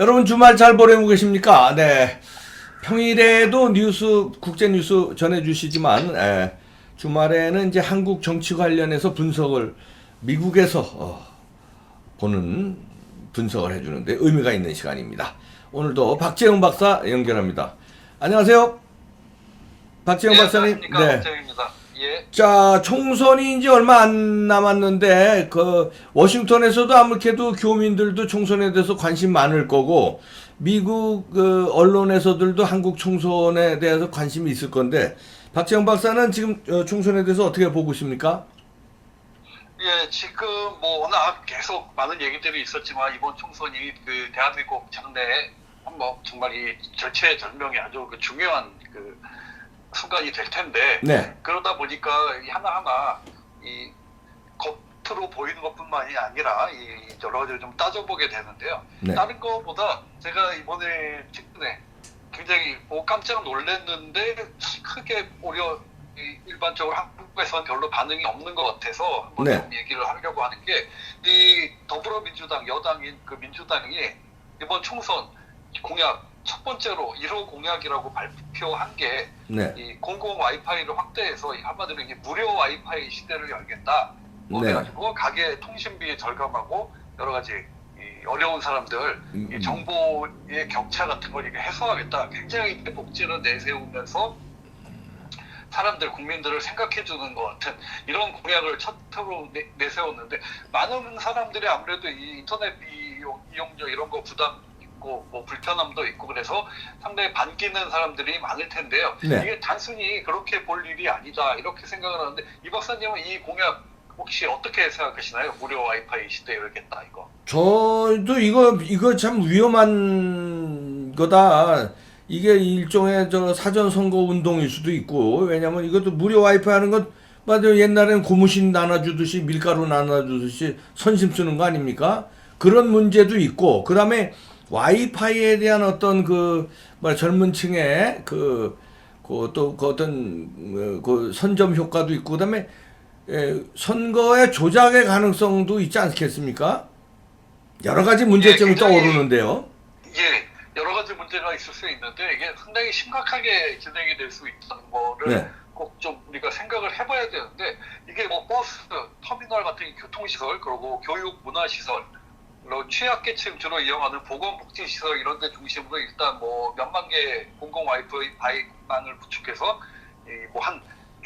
여러분 주말 잘 보내고 계십니까? 네. 평일에도 뉴스 국제 뉴스 전해주시지만 에, 주말에는 이제 한국 정치 관련해서 분석을 미국에서 어, 보는 분석을 해주는데 의미가 있는 시간입니다. 오늘도 박재영 박사 연결합니다. 안녕하세요. 박재영 박사님. 네. 네. 박정입니다. 예. 자, 총선이 이제 얼마 안 남았는데, 그, 워싱턴에서도 아무래도 교민들도 총선에 대해서 관심 많을 거고, 미국 그 언론에서들도 한국 총선에 대해서 관심이 있을 건데, 박재영 박사는 지금 어, 총선에 대해서 어떻게 보고 있습니까? 예, 지금 뭐 워낙 계속 많은 얘기들이 있었지만 이번 총선이 그 대한민국 장래에 한번 정말 이 절체절명의 아주 그 중요한 그 순간이 될 텐데 네. 그러다 보니까 이 하나하나 이 겉으로 보이는 것뿐만이 아니라 이 여러 가지를 좀 따져보게 되는데요. 네. 다른 것보다 제가 이번에 최근에 굉장히 뭐 깜짝 놀랐는데 크게 오히려 이 일반적으로 한국에서는 별로 반응이 없는 것 같아서 한번 네. 좀 얘기를 하려고 하는 게 이 더불어민주당 여당인 그 민주당이 이번 총선 공약 첫 번째로 1호 공약이라고 발표한 게 네. 이 공공 와이파이를 확대해서 이 한마디로 이게 무료 와이파이 시대를 열겠다. 뭐 네. 그래가지고 가게 통신비 절감하고 여러 가지 이 어려운 사람들 음, 이 음. 정보의 격차 같은 걸 해소하겠다. 굉장히 복지를 내세우면서 사람들 국민들을 생각해 주는 것 같은 이런 공약을 첫으로 내, 내세웠는데 많은 사람들이 아무래도 이 인터넷 이용, 이용료 이런 거 부담 있고 뭐 불편함도 있고 그래서 상당히 반기는 사람들이 많을 텐데요. 네. 이게 단순히 그렇게 볼 일이 아니다 이렇게 생각을 하는데 이 박사님은 이 공약 혹시 어떻게 생각하시나요? 무료 와이파이 시대 열겠다 이거. 저도 이거, 이거 참 위험한 거다. 이게 일종의 저 사전 선거 운동일 수도 있고, 왜냐면 이것도 무료 와이파이 하는 건, 맞아요. 옛날에는 고무신 나눠주듯이 밀가루 나눠주듯이 선심 쓰는 거 아닙니까? 그런 문제도 있고, 그 다음에 와이파이에 대한 어떤 그, 뭐 젊은 층의 그, 그, 또, 그 어떤, 어, 그 선점 효과도 있고, 그 다음에 에, 선거의 조작의 가능성도 있지 않겠습니까? 여러 가지 문제점이 예, 떠오르는데요. 예, 여러 가지 문제가 있을 수 있는데 이게 상당히 심각하게 진행이 될 수 있다는 거를 네. 꼭좀 우리가 생각을 해봐야 되는데 이게 뭐 버스, 터미널 같은 교통시설 그리고 교육, 문화시설 취약계층 주로 이용하는 보건복지시설 이런 데 중심으로 일단 뭐 몇만 개 공공 와이파이망을 구축해서 뭐 한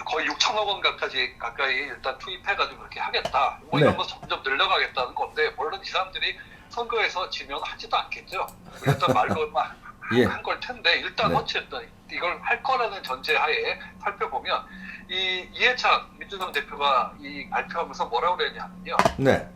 거의 6천억 원 가까이 가까이 일단 투입해가지고 그렇게 하겠다. 뭐 네. 이런 거 점점 늘려가겠다는 건데 물론 이 사람들이 선거에서 지면 하지도 않겠죠. 일단 말로만 예. 한걸 텐데 일단 네. 어쨌든 이걸 할 거라는 전제하에 살펴보면 이 이해찬 민주당 대표가 이 발표하면서 뭐라고 그랬냐면요. 네.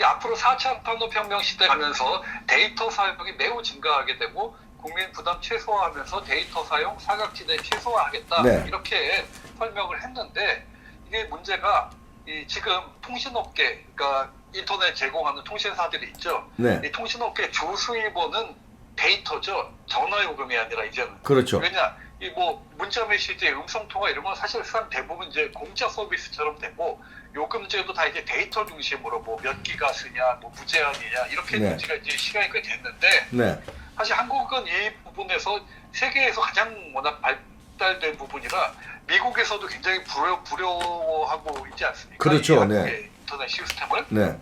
이 앞으로 4차 산업혁명 시대 가면서 데이터 사용이 매우 증가하게 되고 국민 부담 최소화하면서 데이터 사용 사각지대 최소화하겠다 네. 이렇게 설명을 했는데 이게 문제가 이 지금 통신업계 그러니까 인터넷 제공하는 통신사들이 있죠. 네. 이 통신업계 주 수입원은 데이터죠. 전화 요금이 아니라 이제는 그렇죠. 왜냐 이 뭐 문자 메시지, 음성 통화 이런 건 사실상 대부분 이제 공짜 서비스처럼 되고 요금제도 다 이제 데이터 중심으로 뭐 몇 기가 쓰냐, 뭐 무제한이냐 이렇게 네. 된 지가 이제 시간이 꽤 됐는데 네. 사실 한국은 이 부분에서 세계에서 가장 워낙 발달된 부분이라 미국에서도 굉장히 부려, 부려워하고 있지 않습니까? 그렇죠, 네. 인터넷 시스템을 네.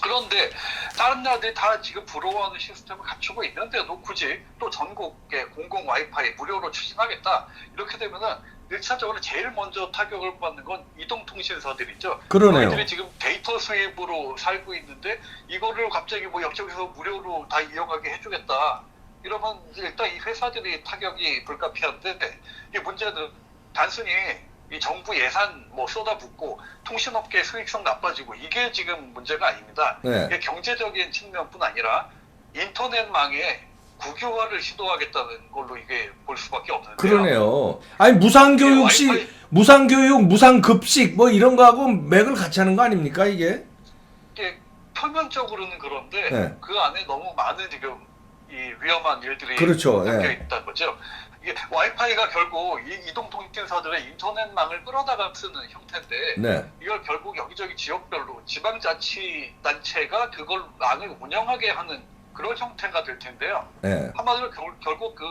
그런데 다른 나라들이 다 지금 부러워하는 시스템을 갖추고 있는데도 굳이 또 전국에 공공 와이파이 무료로 추진하겠다 이렇게 되면은 일차적으로 제일 먼저 타격을 받는 건 이동통신사들이죠. 그러네요. 저희들이 지금 데이터 수입으로 살고 있는데 이거를 갑자기 뭐 옆쪽에서 무료로 다 이용하게 해주겠다. 이러면 일단 이 회사들이 타격이 불가피한데 이 문제는 단순히 이 정부 예산 뭐 쏟아붓고 통신업계 수익성 나빠지고 이게 지금 문제가 아닙니다. 네. 이게 경제적인 측면뿐 아니라 인터넷망에 국유화를 시도하겠다는 걸로 이게 볼 수밖에 없는데요. 그러네요. 아니 무상교육식, 와이파이- 무상교육, 무상급식 뭐 이런 거하고 맥을 같이 하는 거 아닙니까 이게? 이게 표면적으로는 그런데 네. 그 안에 너무 많은 지금 이 위험한 일들이 그렇죠. 담겨 예. 있다는 거죠. 이게 와이파이가 결국 이 이동 통신사들의 인터넷망을 끌어다가 쓰는 형태인데 네. 이걸 결국 여기저기 지역별로 지방자치단체가 그걸 망을 운영하게 하는 그런 형태가 될 텐데요. 예. 한마디로 결, 결국 그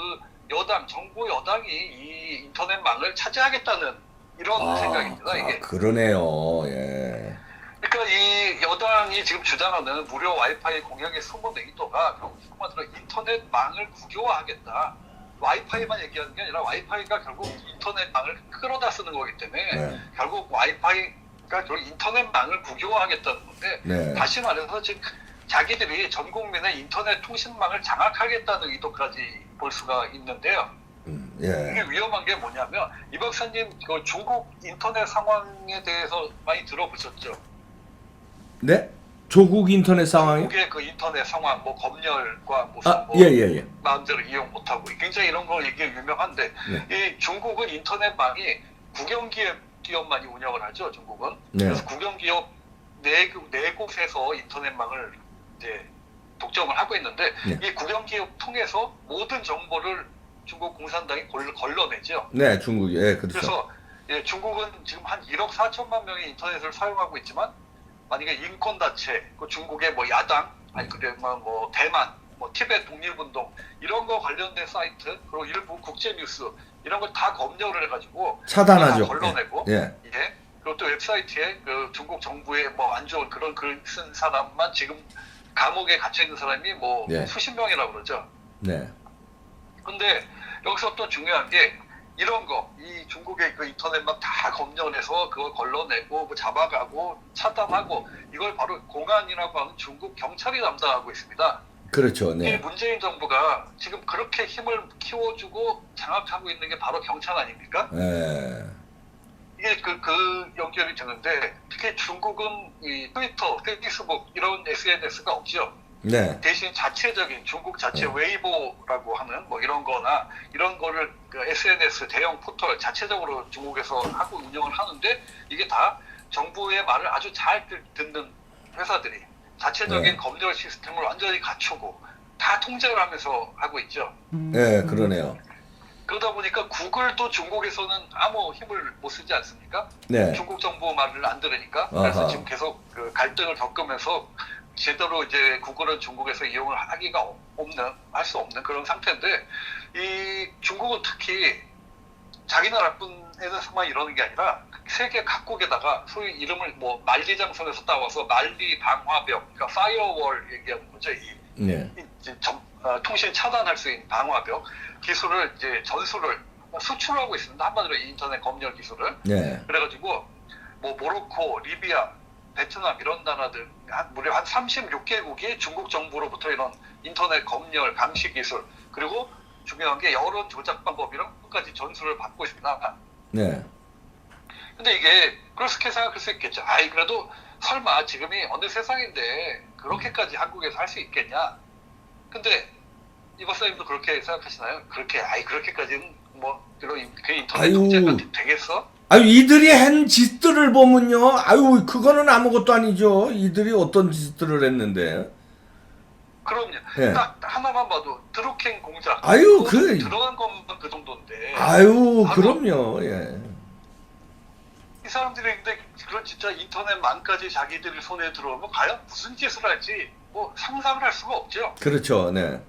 여당 정부 여당이 이 인터넷망을 차지하겠다는 이런 생각입니다. 이게 아, 그러네요. 예. 그러니까 이 여당이 지금 주장하는 무료 와이파이 공약의 숨은 의도가 결국 한마디로 인터넷망을 국유화하겠다. 와이파이만 얘기하는 게 아니라 와이파이가 결국 인터넷망을 끌어다 쓰는 거기 때문에 네. 결국 와이파이가 결국 인터넷망을 국유화하겠다는 건데 네. 다시 말해서 지금 자기들이 전 국민의 인터넷 통신망을 장악하겠다는 의도까지 볼 수가 있는데요. 음, 이게 예. 위험한 게 뭐냐면 이 박사님 그 중국 인터넷 상황에 대해서 많이 들어보셨죠? 네? 조국 인터넷 상황이? 중국의 그 인터넷 상황, 뭐 검열과 무슨 아, 뭐 예, 예, 예. 마음대로 이용 못하고 굉장히 이런 거 이게 유명한데 이 중국은 인터넷망이 국영기업 기업만이 운영을 하죠. 중국은 네. 그래서 국영기업 네, 그- 네 곳에서 인터넷망을 이제 독점을 하고 있는데 네. 이 국영기업 통해서 모든 정보를 중국 공산당이 걸, 걸러내죠. 네, 중국. 예, 그렇죠. 그래서 예, 중국은 지금 한 1억 4천만 명이 인터넷을 사용하고 있지만 만약에 인권단체, 그 중국의 뭐 야당, 아니 그래 뭐, 뭐 대만, 뭐 티베트 독립운동 이런 거 관련된 사이트 그리고 일부 국제 뉴스 이런 걸 다 검열을 해가지고 차단하죠. 다 걸러내고 예. 예. 그리고 또 웹사이트에 그 중국 정부의 뭐안 좋은 그런 글 쓴 사람만 지금 감옥에 갇혀 있는 사람이 뭐 예. 수십 명이라고 그러죠. 네. 근데 여기서 또 중요한 게 이런 거, 이 중국의 그 인터넷만 다 검열해서 그걸 걸러내고 뭐 잡아가고 차단하고 이걸 바로 공안이라고 하는 중국 경찰이 담당하고 있습니다. 그렇죠. 이 네. 문재인 정부가 지금 그렇게 힘을 키워주고 장악하고 있는 게 바로 경찰 아닙니까? 예. 이게 그, 그 연결이 되는데 특히 중국은 이 트위터, 페이스북 이런 SNS가 없죠. 네. 대신 자체적인 중국 자체 네. 웨이보라고 하는 뭐 이런 거나 이런 거를 그 SNS 대형 포털 자체적으로 중국에서 하고 운영을 하는데 이게 다 정부의 말을 아주 잘 듣- 듣는 회사들이 자체적인 네. 검열 시스템을 완전히 갖추고 다 통제를 하면서 하고 있죠. 예, 그러네요. 그러다 보니까 구글도 중국에서는 아무 힘을 못 쓰지 않습니까? 네. 중국 정부 말을 안 들으니까 그래서 아하. 지금 계속 그 갈등을 겪으면서 제대로 이제 구글은 중국에서 이용을 하기가 없- 없는 할 수 없는 그런 상태인데 이 중국은 특히 자기 나라뿐에서만 이러는 게 아니라 세계 각국에다가 소위 이름을 뭐 만리장성에서 따와서 만리 방화벽 그러니까 파이어월 얘기하는 거죠 이 네. 이제 점- 어, 통신 차단할 수 있는 방화벽 기술을 이제 전수를 수출하고 있습니다 한마디로 이 인터넷 검열 기술을 네. 그래가지고 뭐 모로코, 리비아, 베트남 이런 나라들 한 무려 한 36개국이 중국 정부로부터 이런 인터넷 검열 감시 기술 그리고 중요한 게 여론 조작 방법 이런 것까지 전수를 받고 있습니다. 네. 근데 이게 그렇게 생각할 수 있겠죠. 아이 그래도 설마 지금이 어느 세상인데 그렇게까지 한국에서 할 수 있겠냐? 근데 이 박사님도 그렇게 생각하시나요? 그렇게 아이 그렇게까지는 뭐 그런 그 인터넷. 통제가 되겠어? 아유, 이들이 한 짓들을 보면요. 아유, 그거는 아무것도 아니죠. 이들이 어떤 짓들을 했는데. 그럼요. 예. 딱 하나만 봐도 드루킹 공작. 아유, 그거 그- 들어간 것만 그 정도인데. 아유, 그럼요. 예. 이 사람들이 근데 그런 진짜 인터넷망까지 자기들 손에 들어오면 과연 무슨 짓을 할지 뭐 상상을 할 수가 없죠. 그렇죠. 네.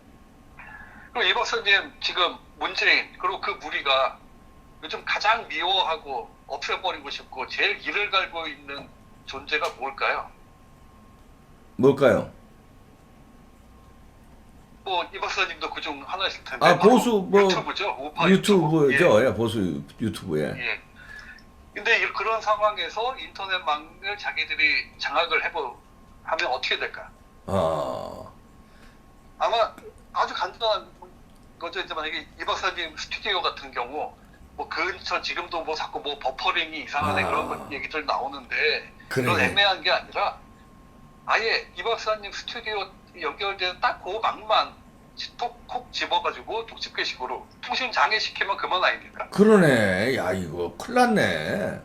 그리고 이 박사님 지금 문재인 그리고 그 무리가 요즘 가장 미워하고 없애버리고 싶고 제일 이를 갈고 있는 존재가 뭘까요? 뭘까요? 뭐 이 박사님도 그중 하나실 텐데. 아, 보수, 뭐, 유튜브죠. 우파 유튜브. 유튜브죠. 예, 보수 유튜브에. 예. 근데 이- 그런 상황에서 인터넷망을 자기들이 장악을 해보 하면 어떻게 될까? 아, 아마 아주 간단한 거죠. 이제 만약에 이 박사님 스튜디오 같은 경우 뭐 근처 지금도 뭐 자꾸 뭐 버퍼링이 이상하네 아. 그런 거 얘기들 나오는데 그런 그래. 애매한 게 아니라 아예 이 박사님 스튜디오 연결된 딱그 망만 톡콕 집어가지고 독집게식으로 통신 장애 시키면 그만 아닙니까? 그러네. 야, 이거 큰일 났네.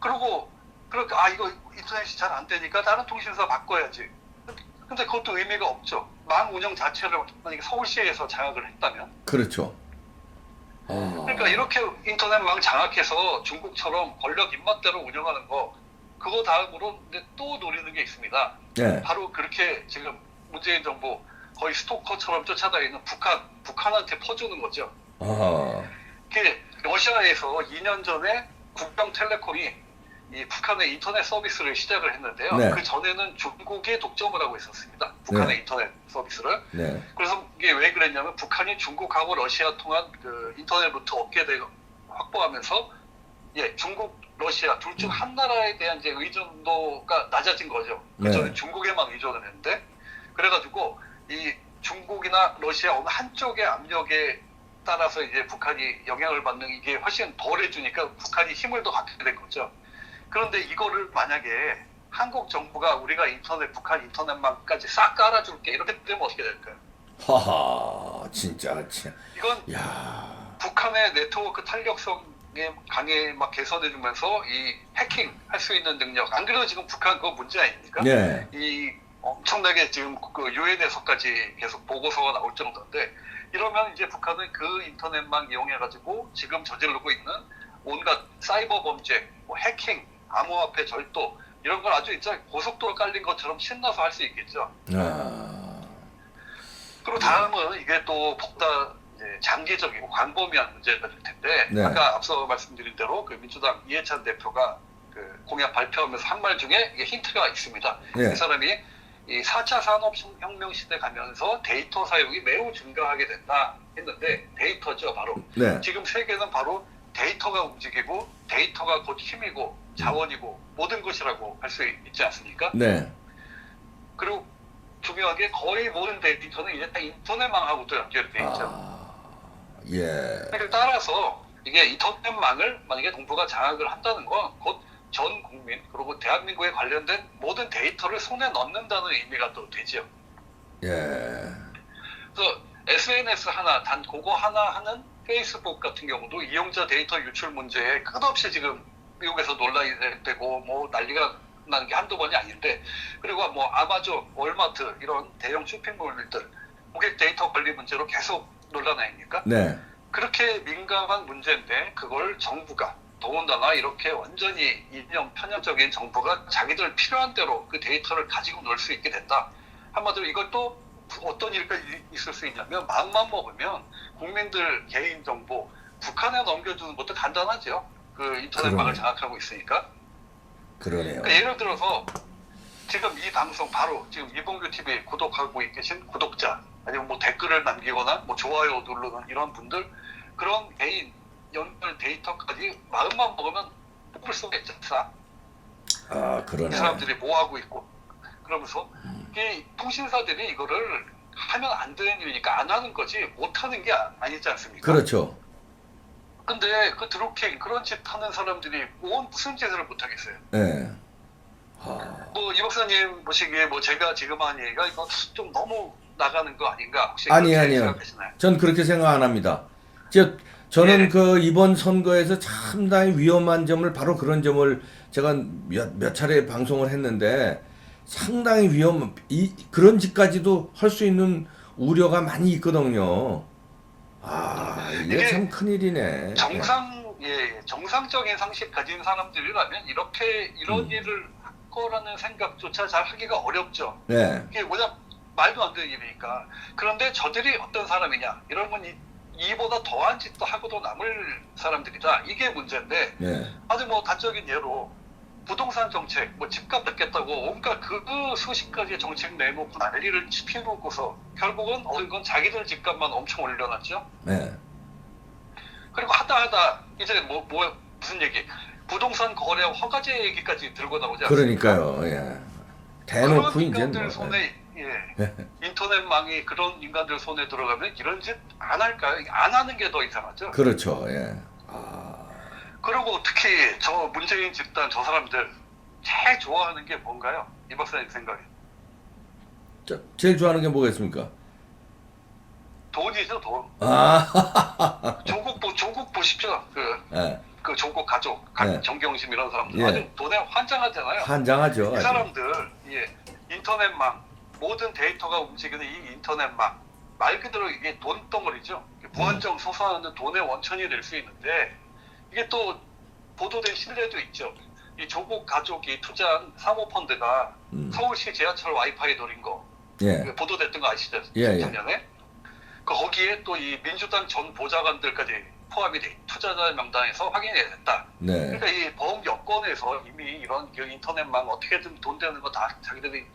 그리고 그렇게 아 이거 인터넷이 잘 안 되니까 다른 통신사 바꿔야지. 근데 그것도 의미가 없죠. 망 운영 자체를 만약에 서울시에서 장악을 했다면. 그렇죠. 아, 그러니까 이렇게 인터넷망 장악해서 중국처럼 권력 입맛대로 운영하는 거 그거 다음으로 또 노리는 게 있습니다. 네. 바로 그렇게 지금 문재인 정부 거의 스토커처럼 쫓아다니는 북한, 북한한테 퍼주는 거죠. 그게 러시아에서 2년 전에 국영텔레콤이 이 북한의 인터넷 서비스를 시작을 했는데요. 네. 그 전에는 중국이 독점을 하고 있었습니다. 북한의 네. 인터넷 서비스를. 네. 그래서 이게 왜 그랬냐면 북한이 중국하고 러시아 통한 그 인터넷 루트 업계 대 확보하면서 예 중국 러시아 둘 중 한 나라에 대한 이제 의존도가 낮아진 거죠. 네. 그전에 중국에만 의존을 했는데 그래가지고 이 중국이나 러시아 어느 한쪽의 압력에 따라서 이제 북한이 영향을 받는 이게 훨씬 덜해주니까 북한이 힘을 더 갖게 된 거죠. 그런데 이거를 만약에 한국 정부가 우리가 인터넷 북한 인터넷망까지 싹 깔아줄게 이렇게 되면 어떻게 될까요? 하하. 진짜 참. 이건 야. 북한의 네트워크 탄력성에 강에 막 개선해주면서 이 해킹 할 수 있는 능력. 안 그래도 지금 북한 그거 문제 아닙니까? 네. 이 엄청나게 지금 그 유엔에서까지 계속 보고서가 나올 정도인데 이러면 이제 북한은 그 인터넷망 이용해가지고 지금 저지르고 있는 온갖 사이버 범죄, 뭐 해킹, 암호화폐 절도 이런 걸 아주 진짜 고속도로 깔린 것처럼 신나서 할 수 있겠죠. 아. 그리고 다음은 이게 또 이제 장기적이고 광범위한 문제가 될 텐데 네. 아까 앞서 말씀드린 대로 그 민주당 이해찬 대표가 그 공약 발표하면서 한 말 중에 이게 힌트가 있습니다. 네. 이 사람이 이 4차 산업혁명 시대 가면서 데이터 사용이 매우 증가하게 된다 했는데 데이터죠 바로 네. 지금 세계는 바로 데이터가 움직이고 데이터가 곧 힘이고 자원이고 모든 것이라고 할 수 있지 않습니까? 네. 그리고 중요하게 거의 모든 데이터는 이제 다 인터넷망하고 또 연결돼 있죠. 아. 예. 그러니까 따라서 이게 인터넷망을 만약에 정부가 장악을 한다는 건 곧 전 국민 그리고 대한민국에 관련된 모든 데이터를 손에 넣는다는 의미가 또 되죠. 예. 그래서 SNS 하나 단 그거 하나 하는 페이스북 같은 경우도 이용자 데이터 유출 문제에 끝없이 지금 미국에서 논란이 되고 뭐 난리가 나는 게 한두 번이 아닌데 그리고 뭐 아마존, 월마트 이런 대형 쇼핑몰들 고객 데이터 관리 문제로 계속 논란 아닙니까? 네. 그렇게 민감한 문제인데 그걸 정부가 더군다나 이렇게 완전히 이념 편향적인 정부가 자기들 필요한 대로 그 데이터를 가지고 놀 수 있게 된다. 한마디로 이것도 어떤 일가 있을 수 있냐면 마음만 먹으면 국민들 개인 정보 북한에 넘겨주는 것도 간단하죠. 그 인터넷망을. 장악하고 있으니까. 그러네요. 그러니까 예를 들어서 지금 이 방송 바로 지금 이봉규 TV 구독하고 계신 구독자 아니면 뭐 댓글을 남기거나 뭐 좋아요 누르는 이런 분들 그런 개인 연결 데이터까지 마음만 먹으면 뽑을 수가. 싹. 아, 이 그러네. 사람들이 뭐 하고 있고 그러면서 이 통신사들이 이거를 하면 안 되는 일이니까 안 하는 거지 못 하는 게 아- 아니지 않습니까? 그렇죠. 근데 그 드루킹 그런 짓 하는 사람들이 뭔 무슨 짓을 못 하겠어요. 예. 아. 뭐이 박사님 보시기에 뭐 제가 지금 한 얘기가 이거 좀 너무 나가는 거 아닌가 혹시 아니, 아니요. 생각하시나요? 전 그렇게 생각 안 합니다. 저, 저는 네. 그 이번 선거에서 상당히 위험한 점을 바로 그런 점을 제가 몇, 몇 차례 방송을 했는데 상당히 위험 이 그런 짓까지도 할 수 있는 우려가 많이 있거든요. 아 이게 참 큰일이네. 정상 예 정상적인 상식 가진 사람들이라면 이렇게 이런 음. 일을 할 거라는 생각조차 잘 하기가 어렵죠. 네, 이게 뭐냐 말도 안 되는 일이니까. 그런데 저들이 어떤 사람이냐 이러면 이, 이보다 더한 짓도 하고도 남을 사람들이다. 이게 문제인데 네, 아주 뭐 단적인 예로 부동산 정책, 뭐 집값 뺏겠다고 온갖 그 수십 가지 정책 내놓고 난리를 피우고서 결국은 얻은 건 자기들 집값만 엄청 올려놨죠. 네, 그리고 하다 하다 이제 뭐, 뭐 무슨 얘기 부동산 거래 허가제 얘기까지 들고 나오지 않습니까? 그러니까요. 예. 대놓고 그런 이제 인간들 뭐. 손에 예, 인터넷망이 그런 인간들 손에 들어가면 이런 짓 안 할까요? 안 하는 게 더 이상하죠. 그렇죠. 예. 아, 그리고 특히 저 문재인 집단 저 사람들 제일 좋아하는 게 뭔가요? 이 박사님 생각에 저, 제일 좋아하는 게 뭐겠습니까? 돈이죠 돈. 아, 조국 보 조국 보십시오. 그, 예. 그 조국 가족, 가- 네. 정경심 이런 사람들 예. 아주 돈에 환장하잖아요. 한장하죠. 이 아주. 사람들 예, 인터넷망 모든 데이터가 움직이는 이 인터넷망 말 그대로 이게 돈덩어리죠. 무한정 솟아나는 돈의 원천이 될 수 있는데 이게 또 보도된 신뢰도 있죠. 이 조국 가족이 투자한 사모펀드가 음. 서울시 지하철 와이파이 노린 거 예. 그 보도됐던 거 아시죠? 예, 예. 작년에. 그 거기에 또 이 민주당 전 보좌관들까지 포함이 돼 투자자 명단에서 확인이 됐다. 네. 그러니까 이 보험 여건에서 이미 이런 그 인터넷망 어떻게든 돈 되는 거 다 자기들이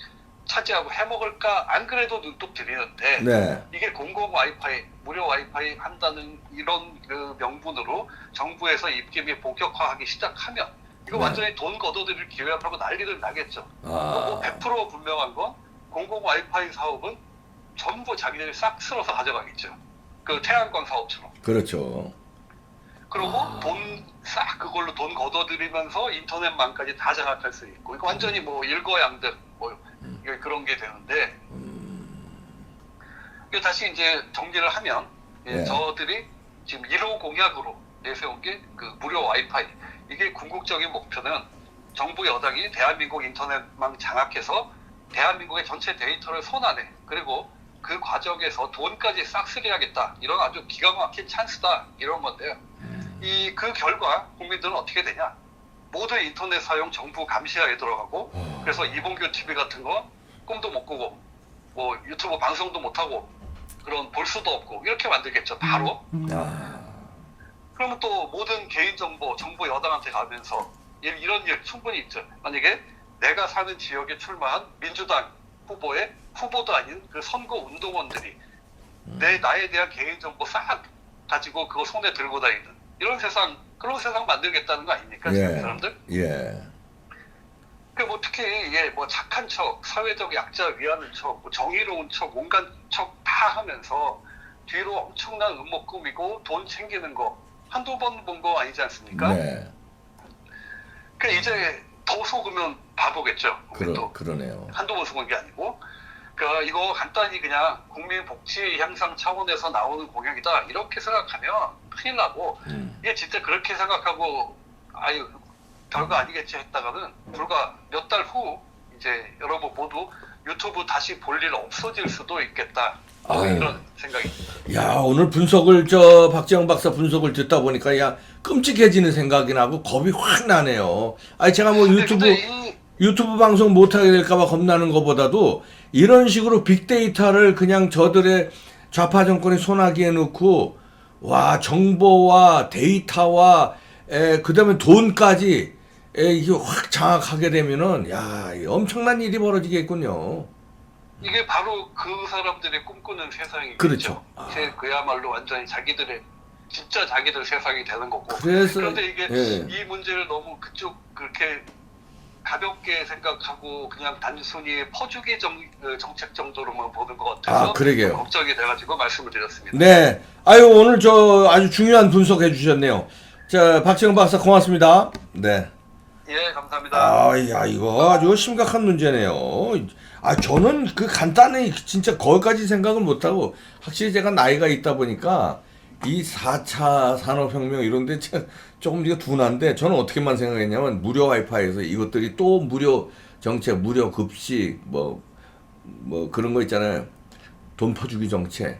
차지하고 해먹을까 안 그래도 눈독 들이는데 네. 이게 공공 와이파이 무료 와이파이 한다는 이런 그 명분으로 정부에서 입김이 본격화하기 시작하면 이거 네. 완전히 돈 걷어들일 기회라고 난리를 나겠죠. 뭐 아. 100% 분명한 건 공공 와이파이 사업은 전부 자기들이 싹 쓸어서 가져가겠죠. 그 태양광 사업처럼. 그렇죠. 그리고 아. 돈싹 그걸로 돈 걷어들이면서 인터넷망까지 다 장악할 수 있고 이거 완전히 뭐 일거양득 뭐 그런 게 되는데 이거 다시 이제 정리를 하면 예, 네. 저들이 지금 1호 공약으로 내세운 게 그 무료 와이파이 이게 궁극적인 목표는 정부 여당이 대한민국 인터넷망 장악해서 대한민국의 전체 데이터를 손안에 그리고 그 과정에서 돈까지 싹쓸이하겠다 이런 아주 기가 막힌 찬스다 이런 건데요. 이 그 결과 국민들은 어떻게 되냐? 모든 인터넷 사용 정부 감시하에 들어가고 어. 그래서 이봉규 TV 같은 거 꿈도 못 꾸고 뭐 유튜브 방송도 못 하고 그런 볼 수도 없고 이렇게 만들겠죠 바로. 아. 그러면 또 모든 개인 정보 정부 여당한테 가면서 이- 이런 일 충분히 있죠. 만약에 내가 사는 지역에 출마한 민주당 후보의 후보도 아닌 그 선거 운동원들이 내 나에 대한 개인 정보 싹 가지고 그거 손에 들고 다니는 이런 세상 그런 세상 만들겠다는 거 아닙니까 지금 이 예. 사람들? 예. 그뭐 특히 이게 뭐 착한 척, 사회적 약자 위하는 척, 뭐 정의로운 척, 온갖 척 다 하면서 뒤로 엄청난 음모 꾸미고 돈 챙기는 거 한두 번 본 거 아니지 않습니까? 네. 그 이제 더 속으면 바보겠죠. 그러, 또 그러네요. 한두 번 속은 게 아니고. 그 이거 간단히 그냥 국민 복지 향상 차원에서 나오는 공약이다 이렇게 생각하면 큰일 나고 음. 이게 진짜 그렇게 생각하고 아유 별거 아니겠지 했다가는 불과 몇 달 후 이제 여러분 모두 유튜브 다시 볼 일 없어질 수도 있겠다 뭐 아유. 이런 생각입니다. 야 오늘 분석을 저 박지영 박사 분석을 듣다 보니까 야 끔찍해지는 생각이 나고 겁이 확 나네요. 아니 제가 뭐 유튜브 이 유튜브 방송 못하게 될까봐 겁나는 것보다도 이런 식으로 빅데이터를 그냥 저들의 좌파 정권의 손아귀에 넣고 와 정보와 데이터와 에, 그다음에 돈까지 에, 이게 확 장악하게 되면은 야이 엄청난 일이 벌어지겠군요. 이게 바로 그 사람들의 꿈꾸는 세상이겠죠. 그렇죠. 아. 제 그야말로 완전히 자기들의 진짜 자기들 세상이 되는 거고. 그래서 그런데 이게 예. 이 문제를 너무 그쪽 그렇게 가볍게 생각하고 그냥 단순히 퍼주기 정, 어, 정책 정도로만 보는 것 같아서 아, 그러게요. 걱정이 돼가지고 말씀을 드렸습니다. 네. 아유 오늘 저 아주 중요한 분석해 주셨네요. 자 박지영 박사 고맙습니다. 네. 예, 감사합니다. 아, 야, 이거 아주 심각한 문제네요. 아, 저는 그 간단히 진짜 거기까지 생각을 못하고, 확실히 제가 나이가 있다 보니까, 이 4차 산업혁명 이런데 참 조금 이거 둔한데, 저는 어떻게만 생각했냐면, 무료 와이파이에서 이것들이 또 무료 정책, 무료 급식, 뭐, 뭐 그런 거 있잖아요. 돈 퍼주기 정책.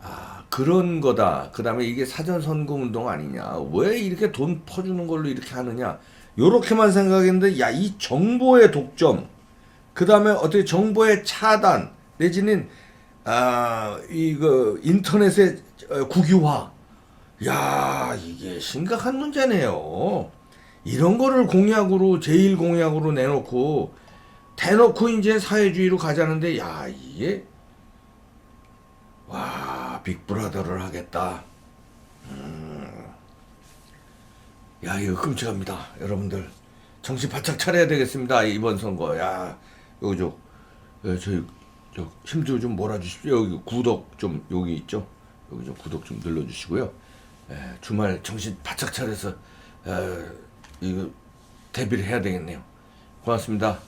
아, 그런 거다. 그 다음에 이게 사전선거 운동 아니냐. 왜 이렇게 돈 퍼주는 걸로 이렇게 하느냐. 요렇게만 생각했는데, 야, 이 정보의 독점. 그 다음에 어떻게 정보의 차단. 내지는, 아, 이거, 인터넷의 어, 국유화. 야, 이게 심각한 문제네요. 이런 거를 공약으로, 제일 공약으로 내놓고, 대놓고 이제 사회주의로 가자는데, 야, 이게, 와, 빅브라더를 하겠다. 음. 야, 이거 끔찍합니다. 여러분들. 정신 바짝 차려야 되겠습니다. 이번 선거. 야, 여기 저, 예, 저희, 저, 힘좀 좀 몰아주십시오. 여기 구독 좀, 여기 있죠? 여기 좀 구독 좀 눌러주시고요. 예, 주말 정신 바짝 차려서, 에, 이거, 대비를 해야 되겠네요. 고맙습니다.